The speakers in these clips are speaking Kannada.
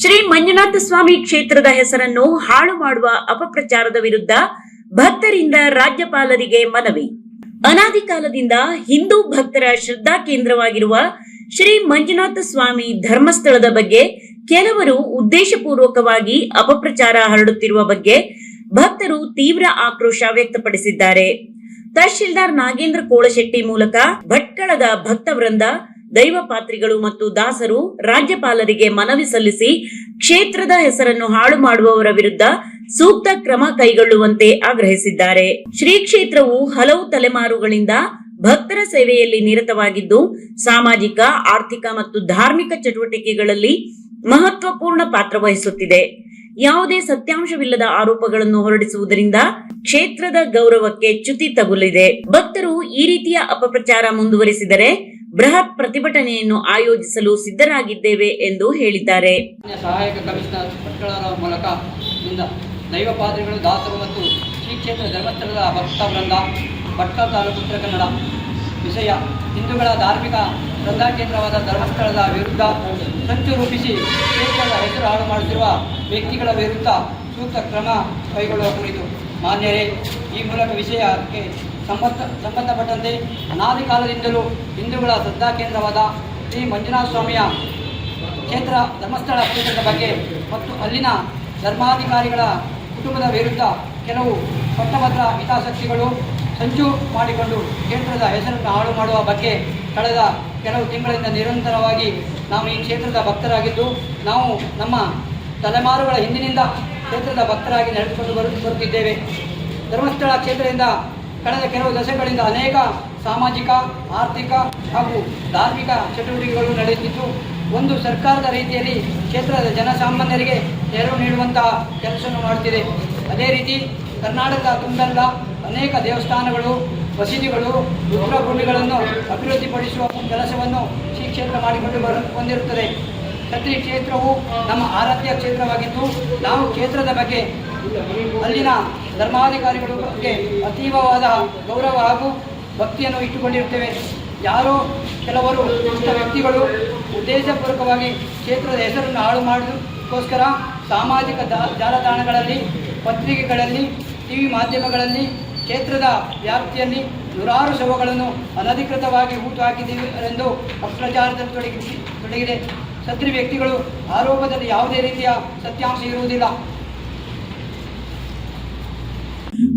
ಶ್ರೀ ಮಂಜುನಾಥ ಸ್ವಾಮಿ ಕ್ಷೇತ್ರದ ಹೆಸರನ್ನು ಹಾಳು ಮಾಡುವ ಅಪಪ್ರಚಾರದ ವಿರುದ್ಧ ಭಕ್ತರಿಂದ ರಾಜ್ಯಪಾಲರಿಗೆ ಮನವಿ. ಅನಾದಿ ಕಾಲದಿಂದ ಹಿಂದೂ ಭಕ್ತರ ಶ್ರದ್ಧಾ ಕೇಂದ್ರವಾಗಿರುವ ಶ್ರೀ ಮಂಜುನಾಥ ಸ್ವಾಮಿ ಧರ್ಮಸ್ಥಳದ ಬಗ್ಗೆ ಕೆಲವರು ಉದ್ದೇಶಪೂರ್ವಕವಾಗಿ ಅಪಪ್ರಚಾರ ಹರಡುತ್ತಿರುವ ಬಗ್ಗೆ ಭಕ್ತರು ತೀವ್ರ ಆಕ್ರೋಶ ವ್ಯಕ್ತಪಡಿಸಿದ್ದಾರೆ. ತಹಶೀಲ್ದಾರ್ ನಾಗೇಂದ್ರ ಕೋಳಶೆಟ್ಟಿ ಮೂಲಕ ಭಟ್ಕಳದ ಭಕ್ತವೃಂದ ದೈವ ಪಾತ್ರಿಗಳು ಮತ್ತು ದಾಸರು ರಾಜ್ಯಪಾಲರಿಗೆ ಮನವಿ ಸಲ್ಲಿಸಿ ಕ್ಷೇತ್ರದ ಹೆಸರನ್ನು ಹಾಳು ಮಾಡುವವರ ವಿರುದ್ಧ ಸೂಕ್ತ ಕ್ರಮ ಕೈಗೊಳ್ಳುವಂತೆ ಆಗ್ರಹಿಸಿದ್ದಾರೆ. ಶ್ರೀ ಕ್ಷೇತ್ರವು ಹಲವು ತಲೆಮಾರುಗಳಿಂದ ಭಕ್ತರ ಸೇವೆಯಲ್ಲಿ ನಿರತವಾಗಿದ್ದು, ಸಾಮಾಜಿಕ, ಆರ್ಥಿಕ ಮತ್ತು ಧಾರ್ಮಿಕ ಚಟುವಟಿಕೆಗಳಲ್ಲಿ ಮಹತ್ವಪೂರ್ಣ ಪಾತ್ರ ವಹಿಸುತ್ತಿದೆ. ಯಾವುದೇ ಸತ್ಯಾಂಶವಿಲ್ಲದ ಆರೋಪಗಳನ್ನು ಹೊರಡಿಸುವುದರಿಂದ ಕ್ಷೇತ್ರದ ಗೌರವಕ್ಕೆ ಚ್ಯುತಿ ತಗುಲಿದೆ. ಭಕ್ತರು ಈ ರೀತಿಯ ಅಪಪ್ರಚಾರ ಮುಂದುವರಿಸಿದರೆ ಬೃಹತ್ ಪ್ರತಿಭಟನೆಯನ್ನು ಆಯೋಜಿಸಲು ಸಿದ್ಧರಾಗಿದ್ದೇವೆ ಎಂದು ಹೇಳಿದ್ದಾರೆ. ಸಹಾಯಕ ಕಮಿಷನರ್ ಪಟ್ಟಣರ ಮೂಲಕ ದೈವ ಪಾದ್ರಿಗಳು ದಾಸರು ಮತ್ತು ಶ್ರೀ ಕ್ಷೇತ್ರ ಧರ್ಮಸ್ಥಳದ ಭಕ್ತ ವೃಂದ ಚಿತ್ರಕನ್ನಡ ತಾಲೂಕು ಉತ್ತರ ಕನ್ನಡ ವಿಷಯ ಹಿಂದೂಗಳ ಧಾರ್ಮಿಕ ಶ್ರದ್ಧಾ ಕೇಂದ್ರವಾದ ಧರ್ಮಸ್ಥಳದ ವಿರುದ್ಧ ಸಂಚು ರೂಪಿಸಿ ಕ್ಷೇತ್ರದ ಹೆಸರು ಹಾಳು ಮಾಡುತ್ತಿರುವ ವ್ಯಕ್ತಿಗಳ ವಿರುದ್ಧ ಸೂಕ್ತ ಕ್ರಮ ಕೈಗೊಳ್ಳುವ ಕುರಿತು ಮಾನ್ಯರೇ, ಈ ಮೂಲಕ ವಿಷಯಕ್ಕೆ ಸಂಬಂಧ ಸಂಬಂಧಪಟ್ಟಂತೆ ಅನಾದಿ ಕಾಲದಿಂದಲೂ ಹಿಂದೂಗಳ ಶ್ರದ್ಧಾ ಕೇಂದ್ರವಾದ ಶ್ರೀ ಮಂಜುನಾಥ ಸ್ವಾಮಿಯ ಕ್ಷೇತ್ರ ಧರ್ಮಸ್ಥಳ ಕ್ಷೇತ್ರದ ಬಗ್ಗೆ ಮತ್ತು ಅಲ್ಲಿನ ಧರ್ಮಾಧಿಕಾರಿಗಳ ಕುಟುಂಬದ ವಿರುದ್ಧ ಕೆಲವು ಪಟ್ಟಭದ್ರ ಹಿತಾಸಕ್ತಿಗಳು ಸಂಚು ಮಾಡಿಕೊಂಡು ಕ್ಷೇತ್ರದ ಹೆಸರನ್ನು ಹಾಳು ಮಾಡುವ ಬಗ್ಗೆ ಕಳೆದ ಕೆಲವು ತಿಂಗಳಿಂದ ನಿರಂತರವಾಗಿ ನಾವು ಈ ಕ್ಷೇತ್ರದ ಭಕ್ತರಾಗಿದ್ದು, ನಾವು ನಮ್ಮ ತಲೆಮಾರುಗಳ ಹಿಂದಿನಿಂದ ಕ್ಷೇತ್ರದ ಭಕ್ತರಾಗಿ ನಡೆದುಕೊಂಡು ಬರು, ಬರುತ್ತಿದ್ದೇವೆ. ಧರ್ಮಸ್ಥಳ ಕ್ಷೇತ್ರದಿಂದ ಕಳೆದ ಕೆಲವು ದಶಕಗಳಿಂದ ಅನೇಕ ಸಾಮಾಜಿಕ, ಆರ್ಥಿಕ ಹಾಗೂ ಧಾರ್ಮಿಕ ಚಟುವಟಿಕೆಗಳು ನಡೆಯುತ್ತಿದ್ದು, ಒಂದು ಸರ್ಕಾರದ ರೀತಿಯಲ್ಲಿ ಕ್ಷೇತ್ರದ ಜನಸಾಮಾನ್ಯರಿಗೆ ನೆರವು ನೀಡುವಂತಹ ಕೆಲಸವನ್ನು ಮಾಡುತ್ತಿದೆ. ಅದೇ ರೀತಿ ಕರ್ನಾಟಕದ ತುಂಬೆಲ್ಲ ಅನೇಕ ದೇವಸ್ಥಾನಗಳು, ಮಸೀದಿಗಳು ಗುಂಡಿಗಳನ್ನು ಅಭಿವೃದ್ಧಿಪಡಿಸುವ ಕೆಲಸವನ್ನು ಶ್ರೀ ಕ್ಷೇತ್ರ ಮಾಡಿಕೊಂಡು ಬರು ಹೊಂದಿರುತ್ತದೆ ಕತ್ರಿ ಕ್ಷೇತ್ರವು ನಮ್ಮ ಆರಾಧ್ಯ ಕ್ಷೇತ್ರವಾಗಿದ್ದು, ನಾವು ಕ್ಷೇತ್ರದ ಬಗ್ಗೆ ಅಲ್ಲಿನ ಧರ್ಮಾಧಿಕಾರಿಗಳ ಬಗ್ಗೆ ಅತೀವವಾದ ಗೌರವ ಹಾಗೂ ಭಕ್ತಿಯನ್ನು ಇಟ್ಟುಕೊಂಡಿರುತ್ತೇವೆ. ಯಾರೋ ಕೆಲವರು ಇಷ್ಟ ವ್ಯಕ್ತಿಗಳು ಉದ್ದೇಶಪೂರ್ವಕವಾಗಿ ಕ್ಷೇತ್ರದ ಹೆಸರನ್ನು ಹಾಳು ಮಾಡೋದಕ್ಕೋಸ್ಕರ ಸಾಮಾಜಿಕ ಜಾಲತಾಣಗಳಲ್ಲಿ, ಪತ್ರಿಕೆಗಳಲ್ಲಿ, ಟಿವಿ ಮಾಧ್ಯಮಗಳಲ್ಲಿ, ಕ್ಷೇತ್ರದ ವ್ಯಾಪ್ತಿಯಲ್ಲಿ ನೂರಾರು ಶವಗಳನ್ನು ಅನಧಿಕೃತವಾಗಿ ಊಟ ಎಂದು ಅಪ್ರಚಾರದಲ್ಲಿ ತೊಡಗಿ, ತೊಡಗಿದೆ. ಸತ್ರಿ ವ್ಯಕ್ತಿಗಳು ಆರೋಪದಲ್ಲಿ ಯಾವುದೇ ರೀತಿಯ ಸತ್ಯಾಂಶ ಇರುವುದಿಲ್ಲ.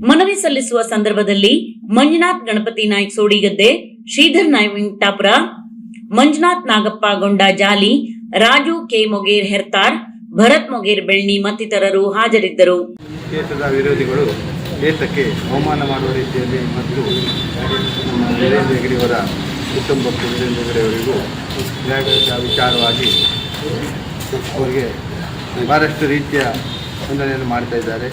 ಮನವಿ ಸಲ್ಲಿಸುವ ಸಂದರ್ಭದಲ್ಲಿ ಮಂಜುನಾಥ್ ಗಣಪತಿ ನಾಯ್ಕ ಸೋಡಿಗದ್ದೆ, ಶ್ರೀಧರ್ ನಾಯ್ಕ್ ಟಾಪುರ ಮಂಜುನಾಥ್ ನಾಗಪ್ಪ ಗೊಂಡ ಜಾಲಿ, ರಾಜು ಕೆ ಮೊಗೇರ್ ಹೆರ್ತಾರ್, ಭರತ್ ಮೊಗೇರ್ ಬೆಳ್ಳಿ ಮತ್ತಿತರರು ಹಾಜರಿದ್ದರು. ವಿರೋಧಿಗಳು ದೇಶಕ್ಕೆ ಅವಮಾನ ಮಾಡುವ ರೀತಿಯಲ್ಲಿ ಮತ್ತು ವೀರೇಂದ್ರ ಹೆಗಡೆಯವರ ಕುಟುಂಬಕ್ಕೂ ವೀರೇಂದ್ರ ಹೆಗಡೆಯವರಿಗೂ ವಿಚಾರವಾಗಿ ಅವರಿಗೆ ಭಾಳಷ್ಟು ರೀತಿಯ ವಂದನೆಯನ್ನು ಮಾಡ್ತಾ ಇದ್ದಾರೆ.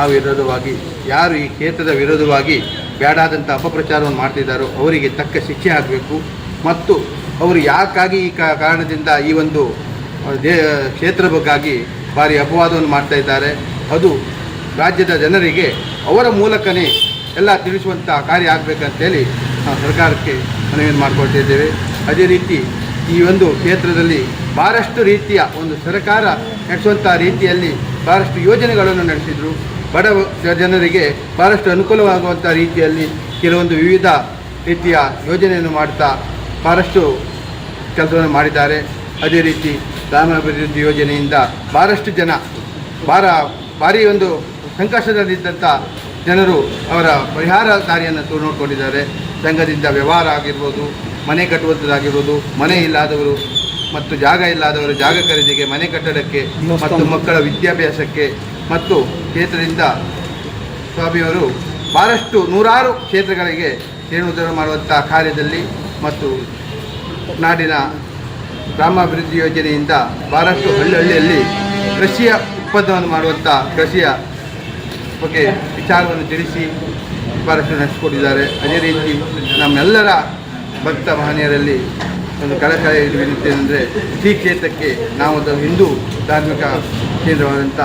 ಆ ವಿರೋಧವಾಗಿ ಯಾರು ಈ ಕ್ಷೇತ್ರದ ವಿರೋಧವಾಗಿ ಬೇಡಾದಂಥ ಅಪಪ್ರಚಾರವನ್ನು ಮಾಡ್ತಿದ್ದಾರೋ ಅವರಿಗೆ ತಕ್ಕ ಶಿಕ್ಷೆ ಆಗಬೇಕು. ಮತ್ತು ಅವರು ಯಾಕಾಗಿ ಈ ಕಾರಣದಿಂದ ಈ ಒಂದು ದೇ, ಕ್ಷೇತ್ರ ಬಗ್ಗಾಗಿ ಭಾರಿ ಅಪವಾದವನ್ನು ಮಾಡ್ತಾ ಇದ್ದಾರೆ. ಅದು ರಾಜ್ಯದ ಜನರಿಗೆ ಅವರ ಮೂಲಕನೇ ಎಲ್ಲ ತಿಳಿಸುವಂಥ ಕಾರ್ಯ ಆಗಬೇಕಂತೇಳಿ ನಾವು ಸರ್ಕಾರಕ್ಕೆ ಮನವಿಯನ್ನು ಮಾಡಿಕೊಳ್ತಿದ್ದೇವೆ ಅದೇ ರೀತಿ ಈ ಒಂದು ಕ್ಷೇತ್ರದಲ್ಲಿ ಭಾಳಷ್ಟು ರೀತಿಯ ಒಂದು ಸರ್ಕಾರ ನಡೆಸುವಂಥ ರೀತಿಯಲ್ಲಿ ಭಾಳಷ್ಟು ಯೋಜನೆಗಳನ್ನು ನಡೆಸಿದರು. ಬಡ ಜನರಿಗೆ ಭಾಳಷ್ಟು ಅನುಕೂಲವಾಗುವಂಥ ರೀತಿಯಲ್ಲಿ ಕೆಲವೊಂದು ವಿವಿಧ ರೀತಿಯ ಯೋಜನೆಯನ್ನು ಮಾಡ್ತಾ ಭಾಳಷ್ಟು ಕೆಲಸವನ್ನು ಮಾಡಿದ್ದಾರೆ. ಅದೇ ರೀತಿ ಗ್ರಾಮಾಭಿವೃದ್ಧಿ ಯೋಜನೆಯಿಂದ ಭಾಳಷ್ಟು ಜನ ಭಾರ ಭಾರಿ ಒಂದು ಸಂಕಷ್ಟದಲ್ಲಿದ್ದಂಥ ಜನರು ಅವರ ಪರಿಹಾರ ಕಾರ್ಯನ ತೋರು ನೋಡಿಕೊಂಡಿದ್ದಾರೆ. ಸಂಘದಿಂದ ವ್ಯವಹಾರ ಆಗಿರ್ಬೋದು ಮನೆ ಕಟ್ಟುವಂಥದ್ದಾಗಿರ್ಬೋದು ಮನೆ ಇಲ್ಲಾದವರು ಮತ್ತು ಜಾಗ ಇಲ್ಲದವರು ಜಾಗ ಖರೀದಿಗೆ ಮನೆ ಕಟ್ಟಡಕ್ಕೆ ಮತ್ತು ಮಕ್ಕಳ ವಿದ್ಯಾಭ್ಯಾಸಕ್ಕೆ ಮತ್ತು ಕ್ಷೇತ್ರದಿಂದ ಸ್ವಾಮಿಯವರು ಭಾಳಷ್ಟು ನೂರಾರು ಕ್ಷೇತ್ರಗಳಿಗೆ ಜೀರ್ಣೋದ್ಧಾರ ಮಾಡುವಂಥ ಕಾರ್ಯದಲ್ಲಿ ಮತ್ತು ನಾಡಿನ ಗ್ರಾಮಾಭಿವೃದ್ಧಿ ಯೋಜನೆಯಿಂದ ಭಾಳಷ್ಟು ಹಳ್ಳಿ ಕೃಷಿಯ ಉತ್ಪನ್ನವನ್ನು ಮಾಡುವಂಥ ಕೃಷಿಯ ಬಗ್ಗೆ ವಿಚಾರವನ್ನು ತಿಳಿಸಿ ಭಾಳಷ್ಟು ನಡೆಸಿಕೊಟ್ಟಿದ್ದಾರೆ. ಅದೇ ರೀತಿ ನಮ್ಮೆಲ್ಲರ ಭಕ್ತ ಮಹನೀಯರಲ್ಲಿ ಒಂದು ಕಳಕಳಿ ವಿನಂತಿ ಅಂದರೆ ಶ್ರೀ ಕ್ಷೇತ್ರಕ್ಕೆ ನಾವು ಒಂದು ಹಿಂದೂ ಧಾರ್ಮಿಕ ಕೇಂದ್ರವಾದಂಥ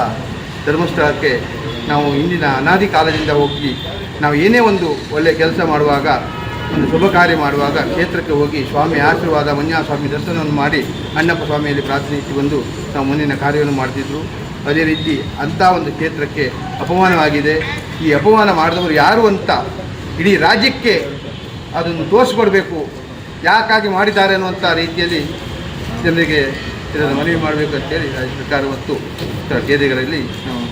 ಧರ್ಮಸ್ಥಳಕ್ಕೆ ನಾವು ಇಂದಿನ ಅನಾದಿ ಕಾಲದಿಂದ ಹೋಗಿ ನಾವು ಏನೇ ಒಂದು ಒಳ್ಳೆಯ ಕೆಲಸ ಮಾಡುವಾಗ, ಒಂದು ಶುಭ ಕಾರ್ಯ ಮಾಡುವಾಗ ಕ್ಷೇತ್ರಕ್ಕೆ ಹೋಗಿ ಸ್ವಾಮಿ ಆಶೀರ್ವಾದ ಮಂಜುನಾಥ ಸ್ವಾಮಿ ದರ್ಶನವನ್ನು ಮಾಡಿ ಅಣ್ಣಪ್ಪ ಸ್ವಾಮಿಯಲ್ಲಿ ಪ್ರಾರ್ಥನೆ ಬಂದು ನಾವು ಮುಂದಿನ ಕಾರ್ಯವನ್ನು ಮಾಡ್ತಿದ್ರು. ಅದೇ ರೀತಿ ಅಂಥ ಒಂದು ಕ್ಷೇತ್ರಕ್ಕೆ ಅಪಮಾನವಾಗಿದೆ. ಈ ಅಪಮಾನ ಮಾಡಿದವರು ಯಾರು ಅಂತ ಇಡೀ ರಾಜ್ಯಕ್ಕೆ ಅದನ್ನು ತೋರಿಸ್ಕೊಡ್ಬೇಕು. ಯಾಕಾಗಿ ಮಾಡಿದ್ದಾರೆ ಅನ್ನುವಂಥ ರೀತಿಯಲ್ಲಿ ಜನರಿಗೆ ಇದನ್ನು ಮನವಿ ಮಾಡಬೇಕು ಅಂತೇಳಿ ರಾಜ್ಯ ಸರ್ಕಾರ ಮತ್ತು ಇತರ ಕೇಂದ್ರಗಳಲ್ಲಿ ನಾವು